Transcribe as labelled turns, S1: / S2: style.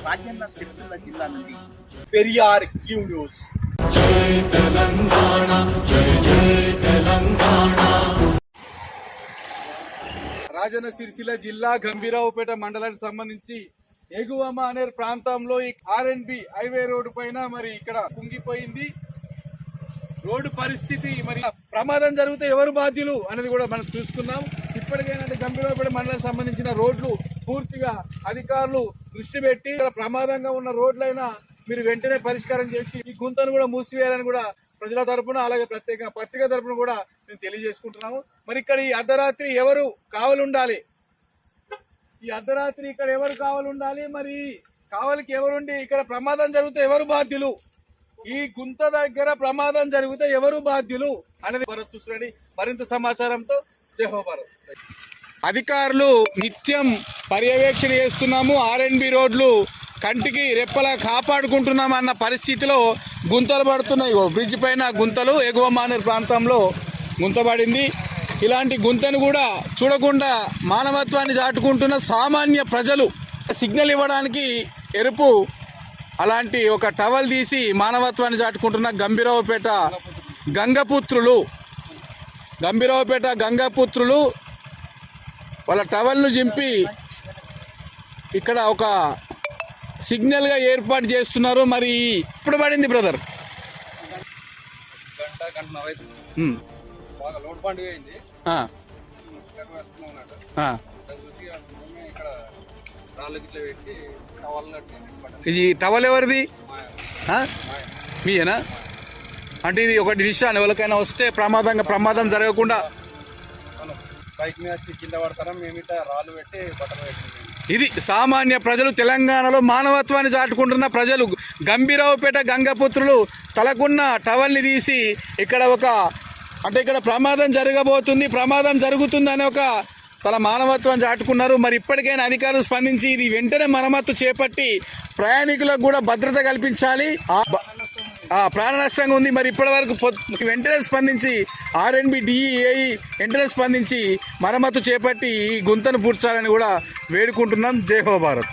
S1: రాజన్న సిరిసిల్ల జిల్లా నుండి Periyar Q news.
S2: Rajanna Sircilla జిల్లా గంభీరావుపేట మండలానికి సంబంధించి ఎగువమ అనే ప్రాంతంలో ఈ ఆర్ఎన్బి హైవే రోడ్డు పైన మరి ఇక్కడ కుంగిపోయింది. రోడ్డు పరిస్థితి మరి ప్రమాదం జరిగితే ఎవరు బాధ్యులు అనేది కూడా మనం చూసుకున్నాం ఇప్పటికైనా గంభీరావుపేట మండలానికి సంబంధించిన రోడ్లు పూర్తిగా అధికారులు దృష్టి పెట్టి ఇక్కడ ప్రమాదంగా ఉన్న రోడ్లైనా మీరు వెంటనే పరిష్కారం చేసి ఈ గుంతను కూడా మూసివేయాలని కూడా ప్రజల తరపున అలాగే ప్రత్యేక పత్రిక తరపున కూడా మేము తెలియజేసుకుంటున్నాము. మరి ఇక్కడ ఈ అర్ధరాత్రి ఎవరు కావలి ఉండాలి ఈ అర్ధరాత్రి ఇక్కడ ఎవరు కావలు ఉండాలి మరి కావలికి ఎవరుండి? ఇక్కడ ప్రమాదం జరిగితే ఎవరు బాధ్యులు? ఈ గుంత దగ్గర ప్రమాదం జరిగితే ఎవరు బాధ్యులు? అనేది భరత్ చూడండి మరింత సమాచారంతో జయహో భారత్. అధికారులు నిత్యం పర్యవేక్షణ చేస్తున్నాము. ఆర్ఎన్బి రోడ్లు కంటికి రెప్పలా కాపాడుకుంటున్నాం అన్న పరిస్థితిలో గుంతలు పడుతున్నాయి. ఓ బ్రిడ్జ్ పైన గుంతలు ఎగువ మానేరు ప్రాంతంలో గుంతబడింది ఇలాంటి గుంతను కూడా చూడకుండా మానవత్వాన్ని చాటుకుంటున్న సామాన్య ప్రజలు సిగ్నల్ ఇవ్వడానికి ఎరుపు అలాంటి ఒక టవల్ తీసి మానవత్వాన్ని చాటుకుంటున్న గంభీరావుపేట గంగపుత్రులు గంభీరావుపేట గంగపుత్రులు వాళ్ళ టవల్ను చింపి ఇక్కడ ఒక సిగ్నల్గా ఏర్పాటు చేస్తున్నారు. మరి ఇప్పుడు పడింది బ్రదర్. ఇది టవల్ ఎవరిది? మీయేనా? అంటే ఇది ఒకటి విషయాన్ని ఎవరికైనా వస్తే ప్రమాదంగా ప్రమాదం జరగకుండా
S3: బైక్ మీద వచ్చి కింద పడతారా? మేము ఇట్లా రాళ్ళు పెట్టి బట్టలు
S2: ఇది సామాన్య ప్రజలు తెలంగాణలో మానవత్వాన్ని చాటుకుంటున్న ప్రజలు. గంభీరావుపేట గంగపుత్రులు తలకున్న టవల్ని తీసి ఇక్కడ ఒక అంటే ఇక్కడ ప్రమాదం జరగబోతుంది ప్రమాదం జరుగుతుంది అనే ఒక తన మానవత్వం చాటుకున్నారు. మరి ఇప్పటికైనా అధికారులు స్పందించి ఇది వెంటనే మరమ్మత్తు చేపట్టి ప్రయాణికులకు కూడా భద్రత కల్పించాలి. ప్రాణ నష్టంగా ఉంది. మరి ఇప్పటి వరకు వెంటనే స్పందించి ఆర్ఎన్బి డిఈఏఈ వెంటనే స్పందించి మరమ్మతు చేపట్టి ఈ గుంతను పూడ్చాలని కూడా వేడుకుంటున్నాం. జై హో భారత్.